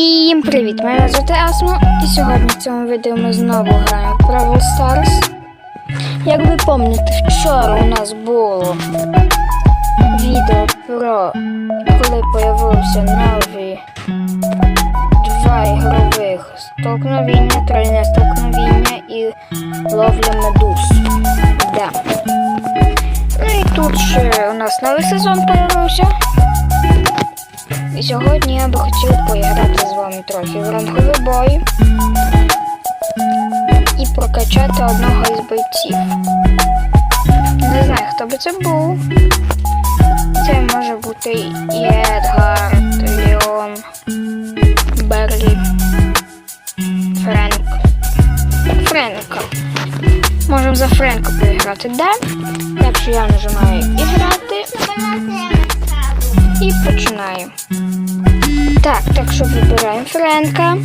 Всім привіт! Мене звати Асмо, і сьогодні в цьому відео ми знову граємо в Brawl Stars. Як ви пам'ятаєте, вчора у нас було відео про коли появилися нові два ігрових столкновіння, тройне столкновіння і ловля медуз. Да. Ну і тут ще у нас новий сезон появився. І сьогодні я би хотів поіграти з вами трохи в рангові бої і прокачати одного із бойців. Не знаю, хто би це був. Це може бути і Едгар, Леон, Берлі, Френк. Френка. Можемо за Френка поіграти, да? Якщо я нажимаю іграти і починаю. Так, так що вибираємо Френка.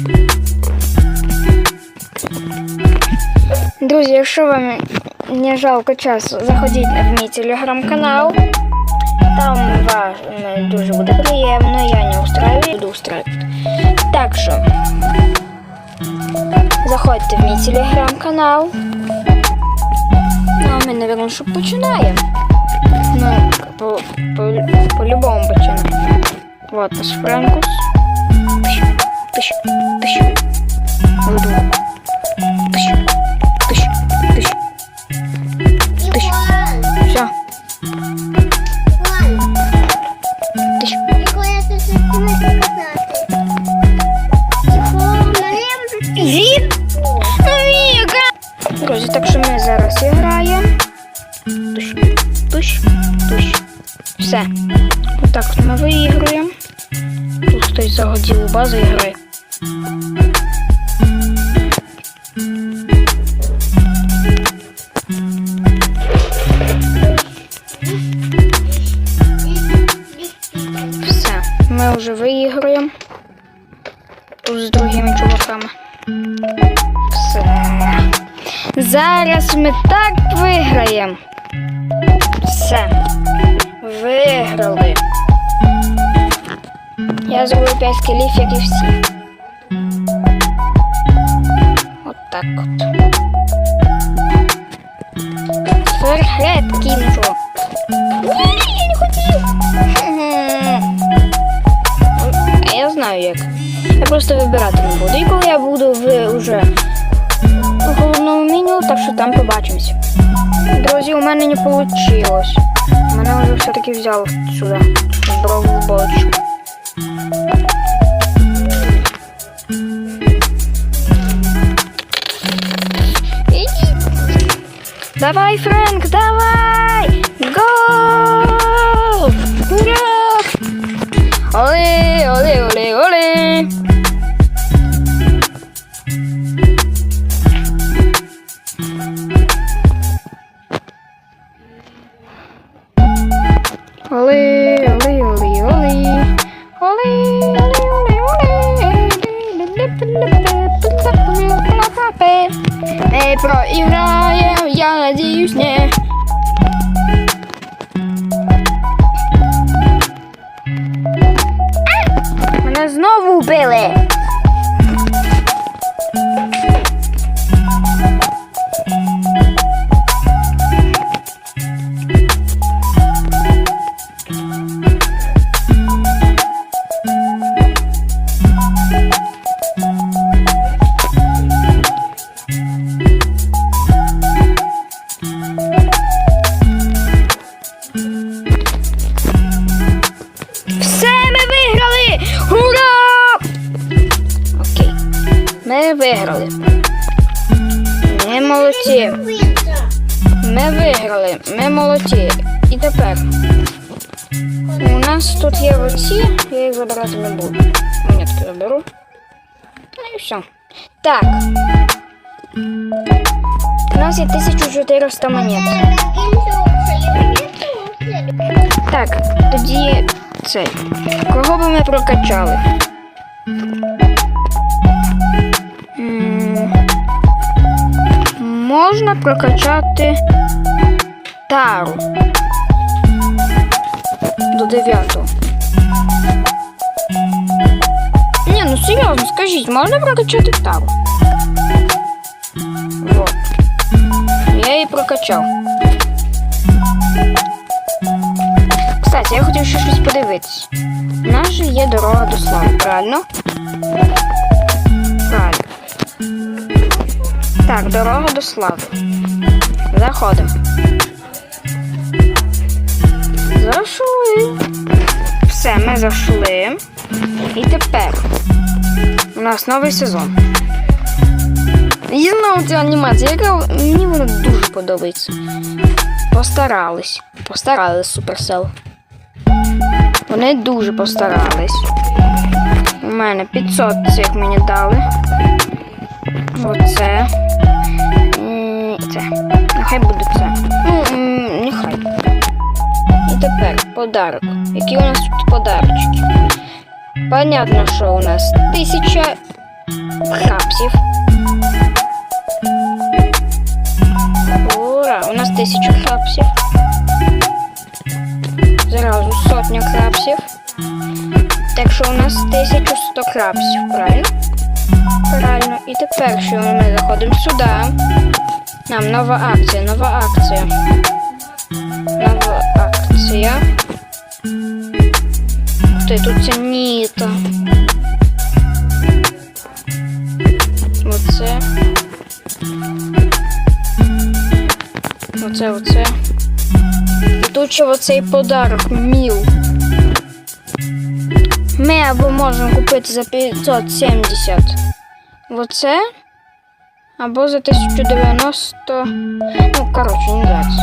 Друзі, якщо вам не жалко часу, заходіть в мій телеграм-канал. Там вам дуже буде приємно, я не устраюю, буду устраивати. Так що заходьте в мій телеграм-канал. Ну, а ми, наверное, що починаємо. Ну, Наш Франкус. Пиш, пиш. Буду. Пиш, пиш. Пиш. Все. Друзі, так що ми зараз граємо. Туш, туш, туш. Все. Хтось загодів у базу і. Все, ми виігруємо. Тут з другими чуваками. Все. Зараз ми так виграємо. Все. Виграли. Я зроблю 5 скелів, як і всі. От так от. Ферхет кінжо. Ні, я не хотів. А я знаю як. Я просто вибирати не буду. І коли я буду в уже в головному меню, так що там побачимось. Друзі, у мене не вийшло. Мене вже все-таки взяв сюди. Брову бочку. Давай, Фрэнк, давай! Гол! Ура! Оле, оле, оле, оле! Оле, оле, оле, оле! Оле, оле, оле, оле! Ми проіграємо, я надіюсь, не. Мене знову вбили. Ми виграли. Ми молодці. Ми виграли. Ми молодці. І тепер. У нас тут є оці, я їх забирати не буду. Монетки заберу. Ну і все. Так. У нас є 1400 монет. Так, тоді цей. Кого би ми прокачали? Можна прокачати тару до 9. Ні, ну серйозно, скажіть, можна прокачати тару? Вот. Я її прокачав. Кстати, я хотів ще щось подивитись. У нас же є дорога до слави? Правильно. Так, дорога до слави. Заходимо. Зайшли. Все, ми зайшли. І тепер у нас новий сезон. І знову ця анімація, яка мені вона дуже подобається. Постарались. Постарались Supercell. Вони дуже постарались. У мене 500 цих мені дали. Оце. Це. Нехай буде це. Ну, нехай. І тепер подарок. Які у нас тут подарочки? Понятно, що у нас тисяча храпсів. Ура! У нас тисяча храпсів. Зразу сотня крапсів. Так що у нас 1100 крапсів, правильно? Правильно. І тепер, що ми заходимо сюди. Нам нова акція, нова акція. Нова акція. Ух ти, тут ця ніта. Оце. Оце, оце. І тут ще оцей подарок міл. Ми або можемо купити за 570 оце, або за 1090. Ну, коротше, не зараз.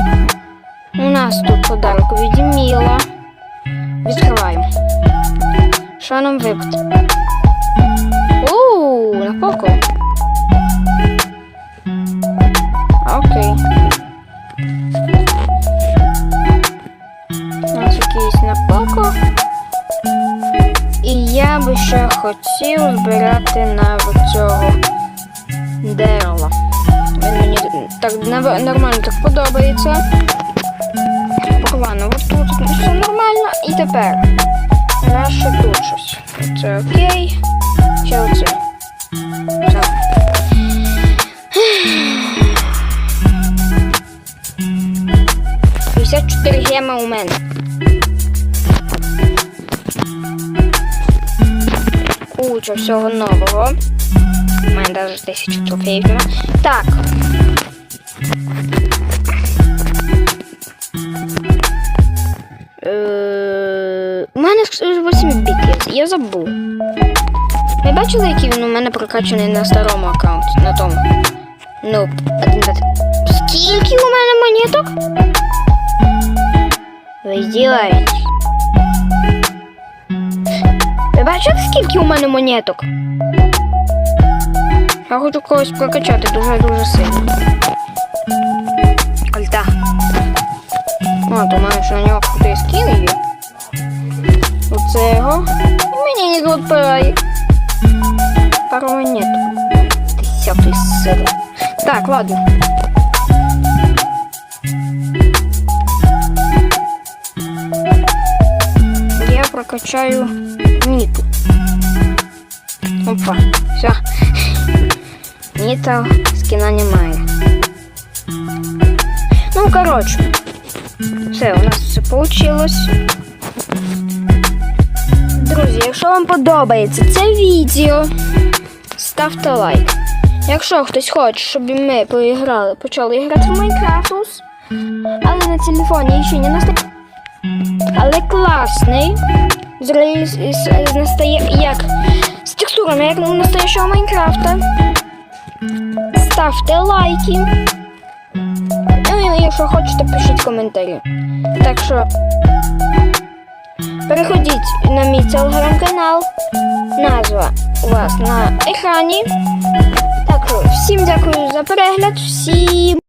У нас тут подарок від Міла. Відкриваємо. Що нам випити? Ууу, на поко. Окей. У нас якийсь на. І я би ще хотів збирати на цього дерева. Він мені так нормально так подобається. Поховано, от тут все нормально. І тепер наше тут щось. Це окей. Ще оце. Все. П'ятдесят чотири геми у мене. Куча всього нового. У мене навіть тисячу трофеїв нема. Так. Е, У мене 8 біт я забув. Ви бачили, який він у мене прокачаний на старому аккаунті, на тому? Ну. Скільки у мене монеток? Ви здіваєтесь. Ви бачите, скільки у мене монеток? Я хочу когось прокачати дуже-дуже сильно. Альта. О, думаю, що у нього крутий скін є. Оцего. І мені не відпирає. Пару монет. Десятий сили. Так, ладно. Я прокачаю Ниту. Опа, все. Ніта скіна немає. Ну, коротше. Все, у нас все получилось. Друзі, якщо вам подобається це відео, ставте лайк. Якщо хтось хоче, щоб ми поіграли, почали грати в Майнкрафтус, але на телефоні ще не настає. Але класний. З, з, з настає як з текстурами, як у настоящого Майнкрафта. Ставте лайки. Ну і якщо хочете, пишіть коментарі. Так що переходіть на мій телеграм-канал. Назва у вас на екрані. Так що всім дякую за перегляд. Всім.